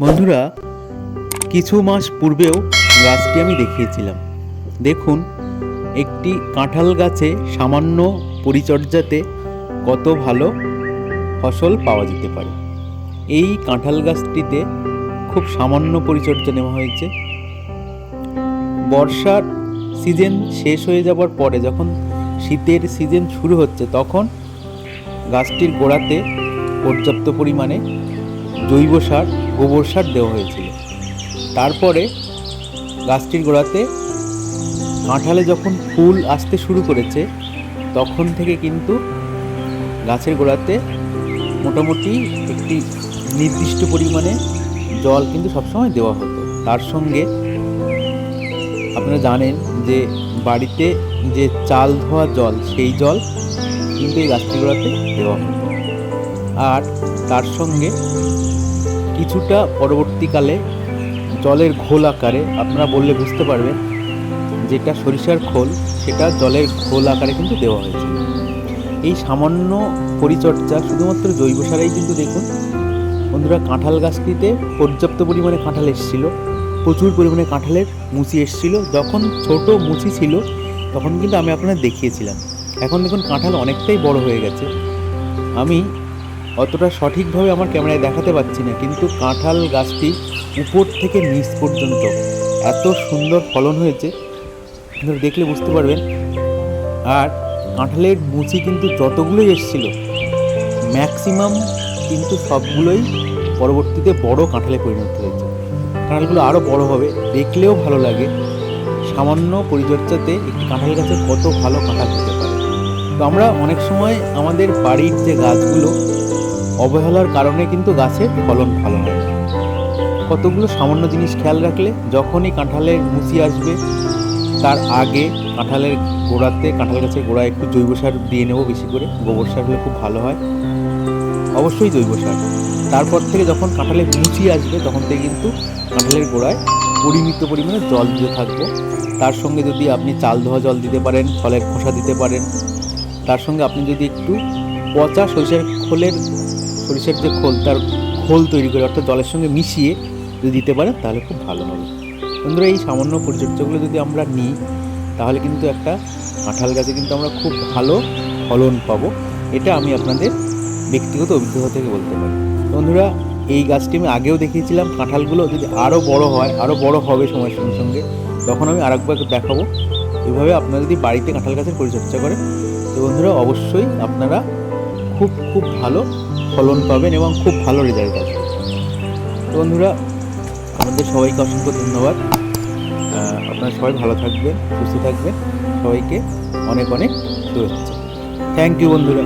বন্ধুরা, কিছু মাস পূর্বেও গাছটি আমি দেখিয়েছিলাম। দেখুন, একটি কাঁঠাল গাছে সামান্য পরিচর্যাতে কত ভালো ফসল পাওয়া যেতে পারে। এই কাঁঠাল গাছটিতে খুব সামান্য পরিচর্যা নেওয়া হয়েছে। বর্ষার সিজন শেষ হয়ে যাবার পরে যখন শীতের সিজন শুরু হচ্ছে, তখন গাছটির গোড়াতে পর্যাপ্ত পরিমাণে জৈব সার গোবর সার দেওয়া হয়েছিল। তারপরে গাছটির গোড়াতে কাঁঠালে যখন ফুল আসতে শুরু করেছে, তখন থেকে কিন্তু গাছের গোড়াতে মোটামুটি একটি নির্দিষ্ট পরিমাণে জল কিন্তু সবসময় দেওয়া হতো। তার সঙ্গে আপনারা জানেন যে বাড়িতে যে চাল ধোয়া জল, সেই জল কিন্তু এই গাছটির গোড়াতে দেওয়া হতো। আর তার সঙ্গে কিছুটা পরবর্তীকালে জলের ঘোল আকারে, আপনারা বললে বুঝতে পারবেন, যেটা সরিষার খোল, সেটা জলের ঘোল আকারে কিন্তু দেওয়া হয়েছে এই সামান্য পরিচর্যা শুধুমাত্র জৈব সারেই কিন্তু দেখুন, বন্ধুরা কাঁঠাল গাছটিতে পর্যাপ্ত পরিমাণে কাঁঠাল এসেছিল, প্রচুর পরিমাণে কাঁঠালের মুচি এসেছিল, যখন ছোট মুচি ছিল, তখন কিন্তু আমি আপনাদের দেখিয়েছিলাম। এখন দেখুন কাঁঠাল অনেকটাই বড় হয়ে গেছে। আমি অতটা সঠিকভাবে আমার ক্যামেরায় দেখাতে পাচ্ছি না, কিন্তু কাঁঠাল গাছটি উপর থেকে নিচ পর্যন্ত এত সুন্দর ফলন হয়েছে দেখলে বুঝতে পারবেন। আর কাঁঠালের মুচি কিন্তু যতগুলোই এসেছিল, ম্যাক্সিমাম কিন্তু সবগুলোই পরবর্তীতে বড় কাঁঠালে পরিণত হয়েছে। কাঁঠালগুলো আরও বড় হবে, দেখলেও ভালো লাগে। সামান্য পরিচর্যাতে একটি কাঁঠাল গাছে কত ভালো কাঁঠাল হতে পারে। তো আমরা অনেক সময় আমাদের বাড়ির যে গাছগুলো অবহেলার কারণে কিন্তু গাছের ফলন ভালো হয়। কতগুলো সামান্য জিনিস খেয়াল রাখলে যখনই কাঁঠালের মুচি আসবে, তার আগে কাঁঠালের গোড়াতে, কাঁঠাল গাছের গোড়ায় একটু জৈব সার দিয়ে নেব বেশি করে। গোবর সার হলে খুব ভালো হয়। অবশ্যই জৈব সার। তারপর থেকে যখন কাঁঠালের মুচি আসবে, তখন থেকে কিন্তু কাঁঠালের গোড়ায় পরিমিত পরিমাণে জল দিতে থাকব। তার সঙ্গে যদি আপনি চাল ধোয়া জল দিতে পারেন, ফলের খোসা দিতে পারেন, তার সঙ্গে আপনি যদি একটু পচা সরিষার খোলের সরিষার যে খোল, তার খোল তৈরি করে অর্থাৎ জলের সঙ্গে মিশিয়ে যদি দিতে পারেন তাহলে খুব ভালো হবে। বন্ধুরা, এই সামান্য পরিচর্যাগুলো যদি আমরা নিই, তাহলে কিন্তু একটা কাঁঠাল গাছে কিন্তু আমরা খুব ভালো ফলন পাবো। এটা আমি আপনাদের ব্যক্তিগত অভিজ্ঞতা থেকে বলতে পারি। বন্ধুরা, এই গাছটি আমি আগেও দেখিয়েছিলাম, কাঁঠালগুলো যদি আরও বড় হয় আরও বড় হবে সময়ের সঙ্গে সঙ্গে, তখন আমি আরেকবার দেখাবো। এভাবে আপনারা যদি বাড়িতে কাঁঠাল গাছের পরিচর্যা করেন, তো বন্ধুরা, অবশ্যই আপনারা খুব খুব ভালো ফলন পাবেন এবং খুব ভালো রেজাল্ট আসবে বন্ধুরা, আমাদের সবাইকে অসংখ্য ধন্যবাদ। আপনারা সবাই ভালো থাকবেন, সুস্থ থাকবেন। সবাইকে অনেক অনেক শুভেচ্ছা। থ্যাংক ইউ বন্ধুরা।